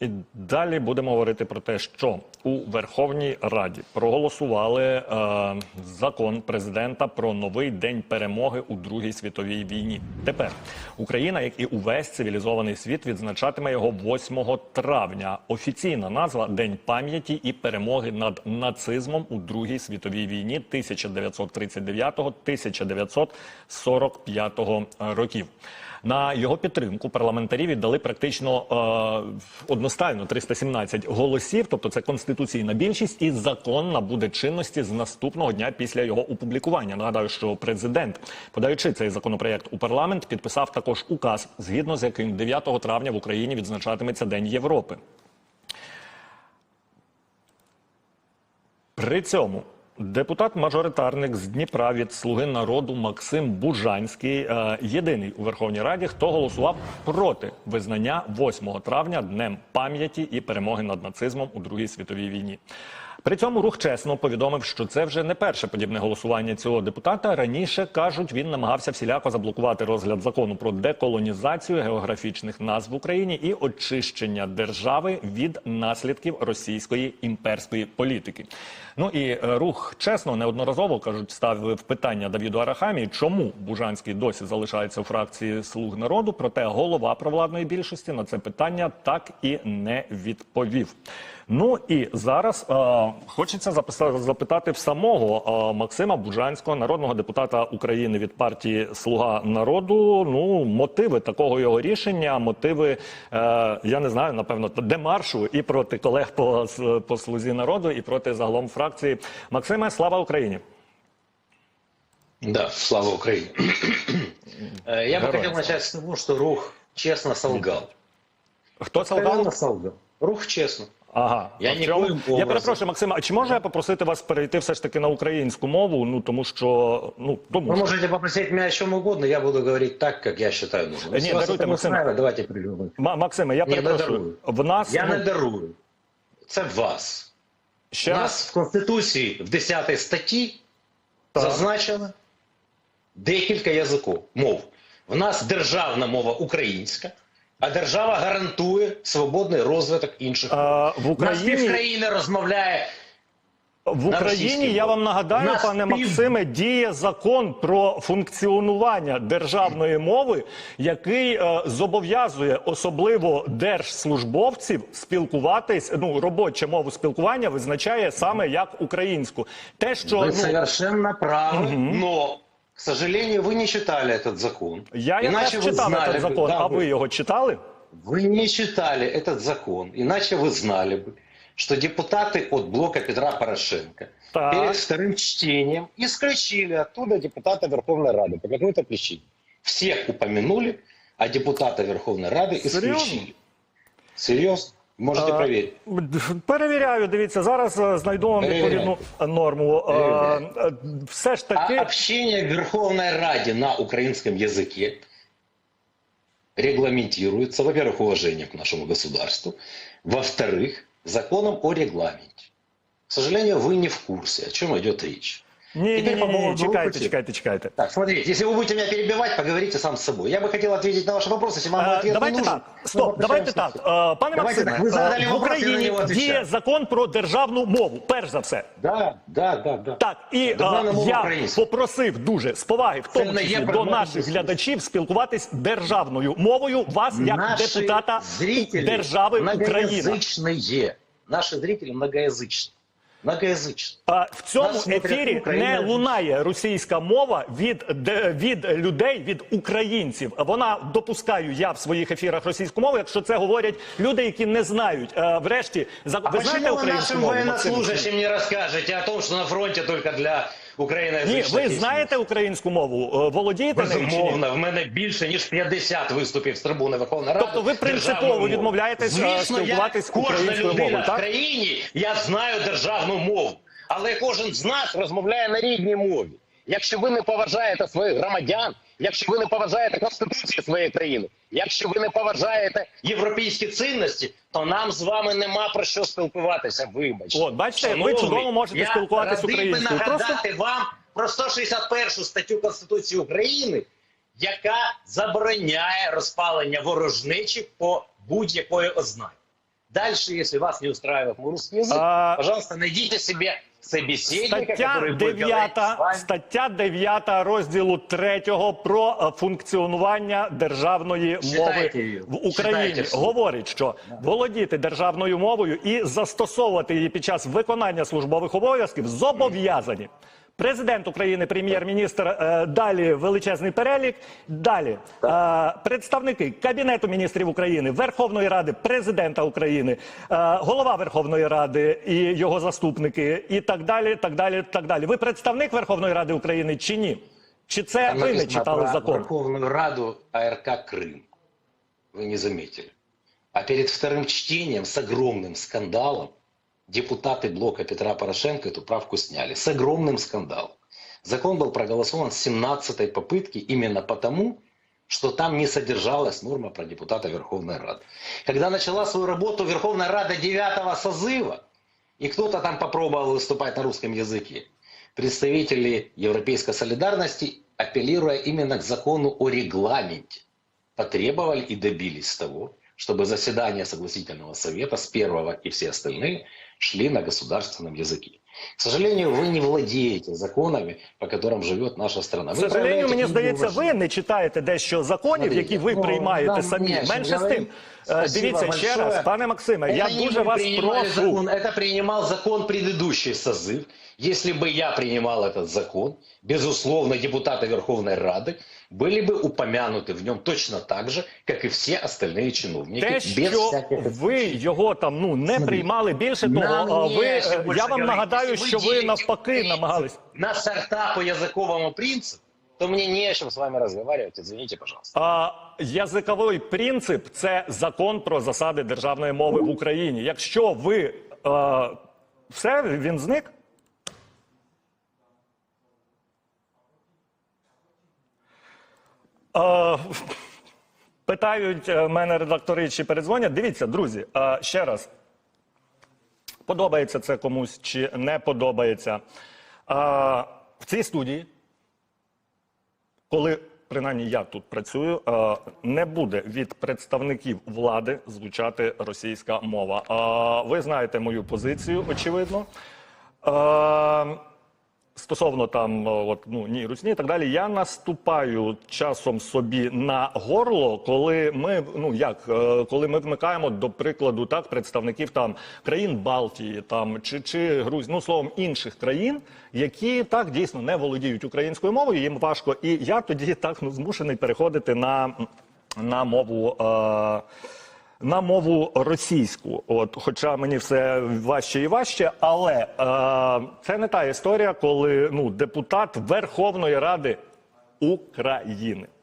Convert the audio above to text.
І далі будемо говорити про те, що у Верховній Раді проголосували е, закон президента про новий день перемоги у Другій світовій війні. Тепер Україна, як і увесь цивілізований світ, відзначатиме його 8 травня. Офіційна назва День пам'яті і перемоги над нацизмом у Другій світовій війні 1939-1945 років. На його підтримку парламентарі віддали практично е, одностайно 317 голосів, тобто це конституційна більшість, і закон набуде чинності з наступного дня після його опублікування. Нагадаю, що президент, подаючи цей законопроект у парламент, підписав також указ, згідно з яким 9 травня в Україні відзначатиметься День Європи. При цьому депутат-мажоритарник з Дніпра від Слуги народу Максим Бужанський е, єдиний у Верховній Раді, хто голосував проти визнання 8 травня днем пам'яті і перемоги над нацизмом у Другій світовій війні. При цьому рух чесно повідомив, що це вже не перше подібне голосування цього депутата. Раніше кажуть, він намагався всіляко заблокувати розгляд закону про деколонізацію географічних назв в Україні і очищення держави від наслідків російської імперської політики. Ну і е, рух чесно неодноразово кажуть, ставив питання Давіду Арахамі, чому Бужанський досі залишається у фракції слуг народу. Проте голова провладної більшості на це питання так і не відповів. Ну і зараз е, хочеться записа- запитати в самого е, Максима Бужанського, народного депутата України від партії Слуга народу. Ну, мотиви такого його рішення, мотиви, е, я не знаю, напевно, демаршу і проти колег по, по слузі народу, і проти загалом фракції. Максиме, слава Україні! Да, слава Украине. Э, Я бы Героям хотел начать с того, что Рух честно солгал. Хто солгав? Откровенно солгал. Рух честно. Ага, Я А в чому- нікоїм я образом. перепрошую, Максима. А чи можу я попросити вас перейти все ж таки на українську мову? Ну тому що ну тому Вы що можете попросить меня о чем угодно, я буду говорить так, как я считаю нужным. Не, Если вас даруйте, это не Максим. устраивает, давайте придумаем. Ма- Максиме, я Ні, не перепрошую. дарую. В нас Я ну, не дарую. Це вас. ще У раз нас в Конституції в 10 статті Так. зазначено декілька язиків, мов. В нас державна мова українська, а держава гарантує свободний розвиток інших а, в нас Україні півкраїни розмовляє в Україні. Я вам нагадаю, Нас пане пів- Максиме, діє закон про функціонування державної мови, який е, зобов'язує особливо держслужбовців спілкуватись. Ну робоча мову спілкування визначає саме як українську. Те, що Вы ну, совершенно правы, но, к сожалению, вы не читали этот закон. я Иначе якраз вы читав знали цей бы- закон, да, а ви його читали? Вы не читали этот закон, иначе вы знали бы, что депутаты от блока Петра Порошенко Так. перед вторым чтением исключили оттуда депутата Верховной Рады по какой-то причине. Всех упомянули, а депутата Верховной Рады Серьезно? исключили. Серьезно? Можете А, проверить. Перевіряю, дивіться, зараз е, знайду вам Перевіряй. відповідну норму. Е, Перевіряй. е, Все ж А таки, общение в Верховной Раде на украинском языке регламентируется, во-первых, уважением к нашему государству, во-вторых, законом о регламенте. К сожалению, вы не в курсе, о чем идет речь. ні, ні, Теперь ні, по ні, поводу чекайте, руху. чекайте, чекайте. Так, смотрите, если вы будете меня перебивать, поговорите сам с собой. Я бы хотел ответить на ваши вопросы, если вам мой Е, ответ Давайте не нужен. так, мы стоп, давайте так. обращаемся. Е, Пане Давайте Максиме, так, ви задали е, в вопрос, я на Україні нього відповідаю. діє закон про державну мову, перш за все. Да, да, да, да. Так, і е, Державна мова я українська. попросив дуже з поваги, в Це тому не є числі до предметом наших дискусії. глядачів, спілкуватись державною мовою вас як Наши депутата зрители держави Україна. многоязычные. Наши зрители многоязычные. Многоязычные. А в цьому Нас смотрять ефірі Україна. не лунає російська мова від, де- від людей, від українців. Вона допускаю я в своїх ефірах російську мову, якщо це говорять люди, які не знають. Е, Врешті, за А ви знаєте почему вы українську нашим мову? Максим? военнослужащим не расскажете о том, что на фронте только для України Ні, ви знаєте українську мову? Е, Володієте? Безумовно, в мене більше ніж 50 виступів з трибуни Верховної Ради. Тобто ви принципово відмовляєтесь, кожна українською людина мовою, так? в країні, я знаю державну мову. Але кожен з нас розмовляє на рідній мові. Якщо ви не поважаєте своїх громадян, якщо ви не поважаєте Конституцію своєї країни, якщо ви не поважаєте європейські цінності, то нам з вами нема про що спілкуватися. Вибачте. От, бачите, ви чудово можете я спілкуватись радий би нагадати Просто- вам про 161 статтю Конституції України, яка забороняє розпалення ворожнечі по будь-якої ознаки. Дальше, если вас не устраивает русский язык, А- пожалуйста, найдите себе собеседника, Стаття который будет говорить 9, с стаття 9 розділу 3 про е, функціонування державної Читайте мови її. в Україні Читайте говорить, що володіти державною мовою і застосовувати її під час виконання службових обов'язків зобов'язані. Президент України, прем'єр-міністр, е, далі величезний перелік. Далі е, представники Кабінету міністрів України, Верховної Ради, президента України, е, голова Верховної Ради і його заступники, і так далі. Так далі, так далі. Ви представник Верховної Ради України чи ні? Чи це Там ви не написано читали про закон? Верховную Раду АРК Крым. Вы не заметили. А перед вторым чтением с огромным скандалом депутаты блока Петра Порошенко эту правку сняли. С огромным скандалом. Закон был проголосован с 17-й попытки именно потому, что там не содержалась норма про депутата Верховной Рады. Когда начала свою работу Верховная Рада 9 созыва, и кто-то там попробовал выступать на русском языке, представители Европейской солидарности, апеллируя именно к закону о регламенте, потребовали и добились того, чтобы заседания согласительного совета с первого и все остальные шли на государственном языке. К сожалению, вы не владеете законами, по которым живет наша страна. К Вы сожалению, проявляете мені к ним здається, ви неуважение. не читаєте дещо законів, Смотрите, які ви ну, приймаєте нам самі. не о чем Менше з говорить. тим, е, Спасибо дивіться ще большое. раз, пане Максиме, я Это не дуже мы вас принимали прошу. закон, это принимал закон предыдущий созыв. Если бы я принимал этот закон, безусловно, депутаты Верховной Рады были бы упомянуты в нем точно так же, как и все остальные чиновники. Те, без що всяких ви його там ну не Смотри, приймали більше того, нам а не ви о чем е, больше я вам говорить. нагадаю, Вы що ви навпаки намагались. на сорта по языковому принципу, то мне не с вами разговаривать. Извините, пожалуйста. А язиковий принцип це закон про засади державної мови в Україні. Якщо ви е, все, він зник. Е, питають е, мене редактори, чи передзвонять. Дивіться, друзі, ще раз. Подобається це комусь чи не подобається. А, в цій студії коли принаймні я тут працюю, а, не буде від представників влади звучати російська мова. А, Ви знаєте мою позицію, очевидно. Е, Стосовно там, е, от, ну, ні, русні і так далі, я наступаю часом собі на горло, коли ми, ну як, е, коли ми вмикаємо, до прикладу, так, представників там країн Балтії там, чи, чи Грузії, ну словом, інших країн, які так дійсно не володіють українською мовою, їм важко. І я тоді так ну, змушений переходити на, на мову. Е, на мову російську, от хоча мені все важче і важче, але е, це не та історія, коли ну депутат Верховної Ради України